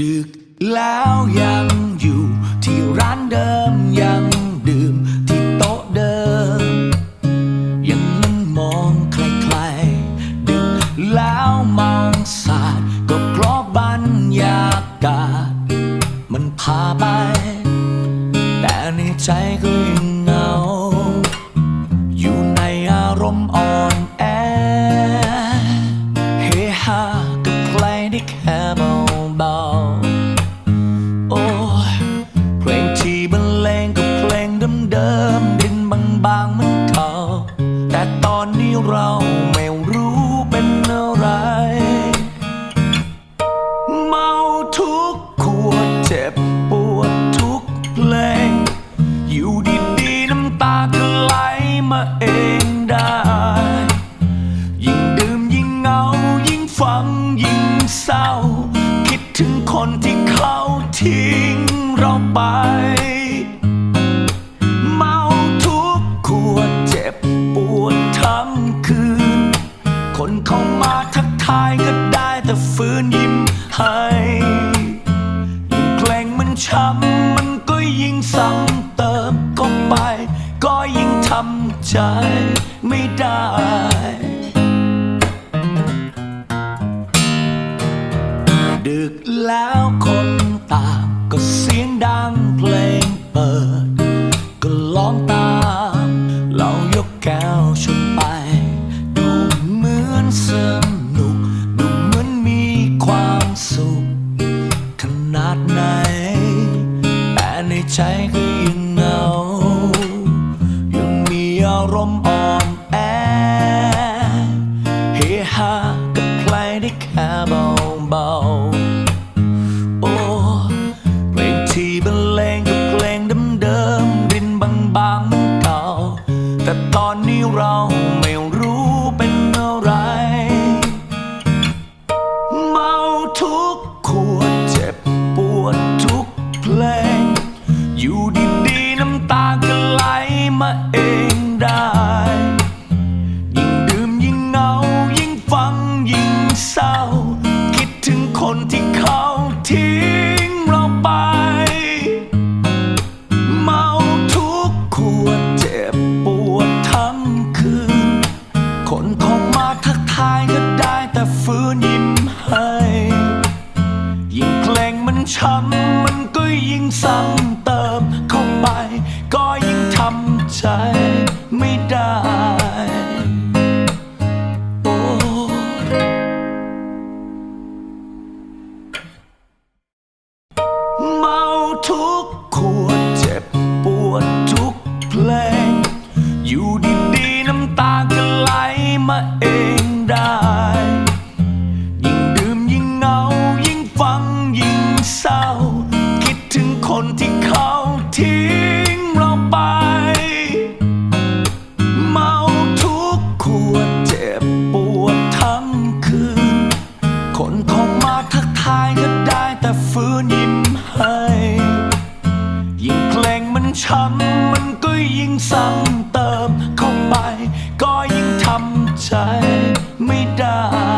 ดึกแล้วยังอยู่ที่ร้านเดิมยังดื่มที่โต๊ะเดิม ยังนั่งมองใครๆดึกแล้วมองสาดก็เพราะบรรยากาศ มันพาไป แต่ในใจก็ยังเหงา อยู่ในอารมณ์อ่อนแอเฮฮากับใครได้แค่เบา ดิมดินบางๆเหมือนเก่าแต่ตอนนี้เราไม่รู้เป็นอะไร เมาทุกขวดเจ็บปวดทุกเพลง อยู่ดีๆน้ำตาก็ไหลมาเองได้ ยิ่งดื่มยิ่งเหงา ยิ่งฟังยิ่งเศร้า คิดถึงคนที่เขาทิ้งเราไป ทักทายก็ได้แต่ฝืนยิ้มให้ยิ่งเพลงมันช้ำมันก็ยิ่งซ้ำเติมก็ไป ก็ยิ่งทำใจไม่ได้ ใจก็ยังเหงา ยังมีอารมณ์อ่อนแอ เฮฮากับใครได้แค่เบาๆ ไป ก็ยิ่งทำใจไม่ได้โอ้เมาทุกขวดเจ็บปวดทุกเพลง อยู่ดีๆน้ำตาก็ไหลมาเองได้ยิ่งดื่มยิ่งเหงายิ่งฟังยิ่งเศร้า คิดถึงคนที่เขา ทิ้งเราไป เมาทุกขวดเจ็บปวดทั้งคืน คนเข้ามาทักทายก็ได้แต่ฝืนยิ้มให้ ยิ่งเพลงมันช้ำมันก็ยิ่งซ้ำเติมเข้าไป ก็ยิ่งทำใจไม่ได้